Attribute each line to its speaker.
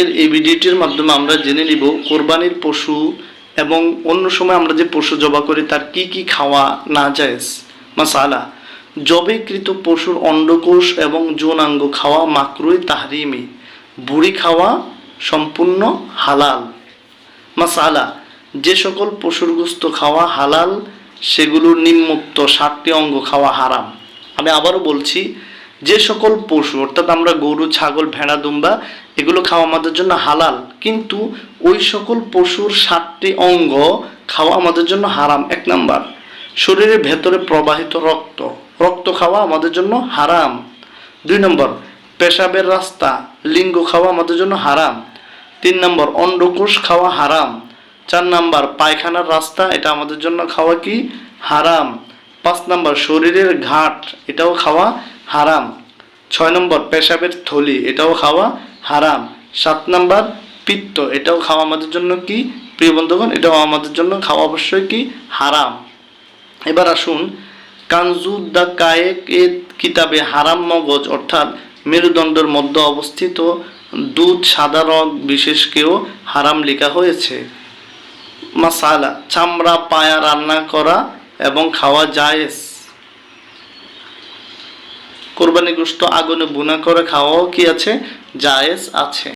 Speaker 1: আজকের এই ভিডিওটির মাধ্যমে আমরা জেনে নিব কোরবানির পশু এবং অন্য সময় আমরা যে পশু জবা করি, তার কি কি খাওয়া না যায় মাসালা জবেকৃত পশুর অন্ডকোষ এবং যৌনাঙ্গ খাওয়া মাকরুই তাহরিমি, বুড়ি খাওয়া সম্পূর্ণ হালাল। মাসালা, যে সকল পশুর গোস্ত খাওয়া হালাল সেগুলোর নিম্মুক্ত সাতটি অঙ্গ খাওয়া হারাম। আমি আবারও বলছি যে সকল পশু, অর্থাৎ আমরা গরু, ছাগল, ভেড়া, দুম্বা, এগুলো খাওয়া আমাদের জন্য হালাল। কিন্তু ওই সকল পশুর সাতটি অঙ্গ খাওয়া আমাদের জন্য হারাম, এক নাম্বার। শরীরের ভেতরে প্রবাহিত রক্ত রক্ত খাওয়া আমাদের জন্য হারাম। দুই নম্বর, পেশাবের রাস্তা, লিঙ্গ খাওয়া আমাদের জন্য হারাম। তিন নম্বর, অন্ডকোষ খাওয়া হারাম। চার নাম্বার, পায়খানার রাস্তা, এটা আমাদের জন্য খাওয়া কি? হারাম। পাঁচ নাম্বার, শরীরের ঘাট, এটাও খাওয়া হারাম। ছয় নম্বর, পেশাবের থলি, এটাও খাওয়া হারাম। সাত নম্বর, পিত্ত, এটাও খাওয়া আমাদের জন্য কি? প্রিয় বন্ধুগণ, এটাও আমাদের জন্য খাওয়া অবশ্যই কি? হারাম। এবার আসুন কানজু দ্য কায়েক এ কিতাবে হারাম মগজ, অর্থাৎ মেরুদণ্ডের মধ্যে অবস্থিত দুধ, সাদা রং বিশেষকেও হারাম লেখা হয়েছে। মাসালা, চামড়া, পায়া রান্না করা এবং খাওয়া জায়েজ। কোরবানি গোস্ত আগুনে বুনা করে খাওয়াও কি আছে? জায়েজ আছে।